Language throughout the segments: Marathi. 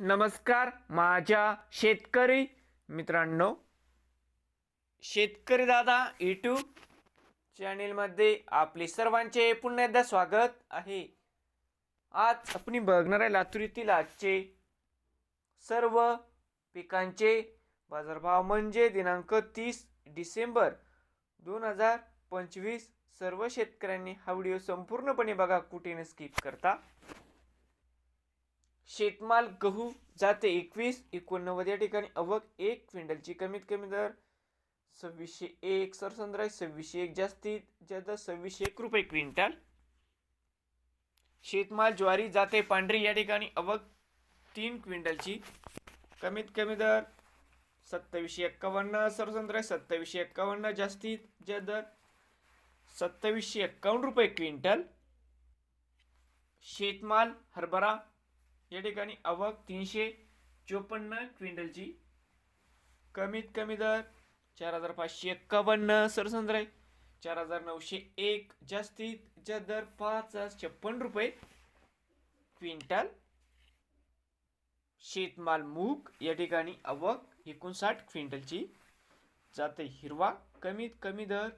नमस्कार माझ्या शेतकरी मित्रांनो. शेतकरी दादा यूट्यूब चॅनेलमध्ये आपले सर्वांचे पुन्हा एकदा स्वागत आहे. आज आपण बघणार आहे लातूर येथील आजचे सर्व पिकांचे बाजारभाव म्हणजे दिनांक तीस डिसेंबर दोन हजार पंचवीस. सर्व शेतकऱ्यांनी हा व्हिडिओ संपूर्णपणे बघा कुठे न स्किप करता. शेतमाल गहू जाते एकवीस एकोणनव्वद या ठिकाणी. अवक एक क्विंटलची कमीत कमी दर सव्वीसशे एक सरसंद्र सव्वीसशे एक. जास्तीत जास्त सव्वीसशे एक रुपये क्विंटल. शेतमाल ज्वारी जाते पांढरी या ठिकाणी. अवक तीन क्विंटलची कमीत कमी दर सत्तावीसशे एक्कावन्न सरसंद्र सत्तावीसशे एक्कावन्न. जास्तीत ज्या दर सत्तावीसशे एक्कावन्न रुपये क्विंटल. शेतमाल हरभरा या ठिकाणी आवक तीनशे चोपन्न क्विंटलची. कमीत कमी दर चार हजार पाचशे एक्कावन्न सरसंद्रय. चार हजार नऊशे एक जास्तीत जा दर पाच हजार छप्पन्न रुपये. क्विंटल शेतमाल मूग या ठिकाणी आवक एकोणसाठ क्विंटलची. जाते हिरवा कमीत कमी दर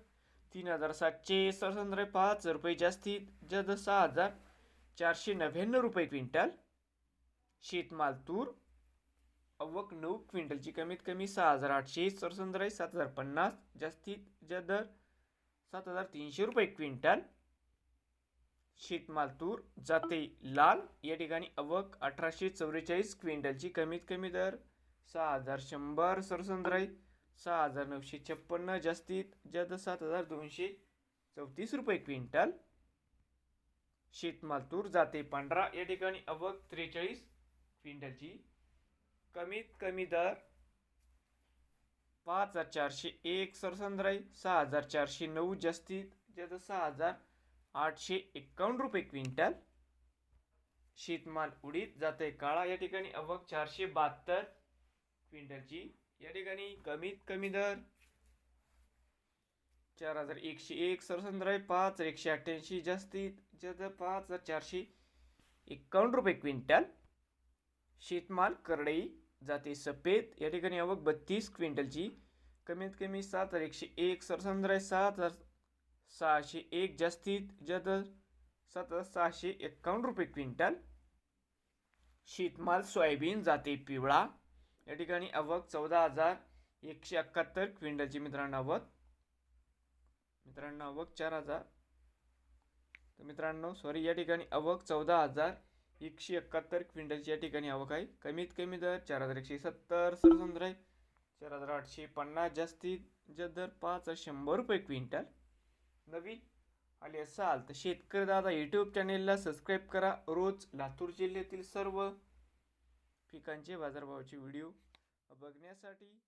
तीन हजार सातशे सरसंद्र पाच हजार रुपये जास्तीत जास्त सहा हजार चारशे नव्याण्णव रुपये क्विंटल. शेतमाल तूर अवक नऊ क्विंटलची कमीत कमी सहा हजार आठशे सरसंद्र सात हजार पन्नास जास्तीत जास्त दर सात हजार तीनशे रुपये क्विंटल. शेतमाल तूर जाते लाल या ठिकाणी अवक अठराशे चौवेचाळीस क्विंटलची कमीत कमी दर सहा हजार शंभर सरसंद्र सहा हजार नऊशे छप्पन्न जास्तीत जास्त सात हजार दोनशे चौतीस रुपये क्विंटल. शेतमाल तूर जाते पांढरा या ठिकाणी अवक त्रेचाळीस क्विंटलची कमीत कमी दर पाच हजार चारशे एक सरसंद्र राई सहा हजार चारशे नऊ जास्तीत जास्त सहा हजार आठशे एक्कावन्न रुपये क्विंटल. शेतमाल उडीत जाते काळा या ठिकाणी अवघ चारशे बहात्तर क्विंटलची या ठिकाणी कमीत कमी दर चार हजार एकशे एक सरसंद्र पाच हजार एकशे अठ्ठ्याऐंशी जास्तीत जास्त पाच हजार चारशे एक्कावन्न रुपये क्विंटल. शेतमाल करडई जाते. सफेद या ठिकाणी आवक बत्तीस क्विंटलची. कमीत कमी सात हजार एकशे एक सरसंद्र आहे सात हजार सहाशे एक जास्तीत जास्त सात हजार सहाशे एक्कावन्न रुपये क्विंटल. शेतमाल सोयाबीन जाते पिवळा. या ठिकाणी आवक चौदा हजार एकशे एकाहत्तर क्विंटलची मित्रांनो आवक. मित्रांनो आवक चार हजार. तर मित्रांनो सॉरी या ठिकाणी आवक चौदा हजार एकशे एकाहत्तर क्विंटलची या ठिकाणी आवक आहे. कमीत कमी दर चार हजार एकशे सत्तर सरसंद्र आहे. चार हजार आठशे पन्नास जास्तीत जर दर पाच शंभर रुपये क्विंटल. नवीन आले असाल तर शेतकरी दादा यूट्यूब चॅनेलला सबस्क्राईब करा. रोज लातूर जिल्ह्यातील सर्व पिकांचे बाजारभावाचे व्हिडिओ बघण्यासाठी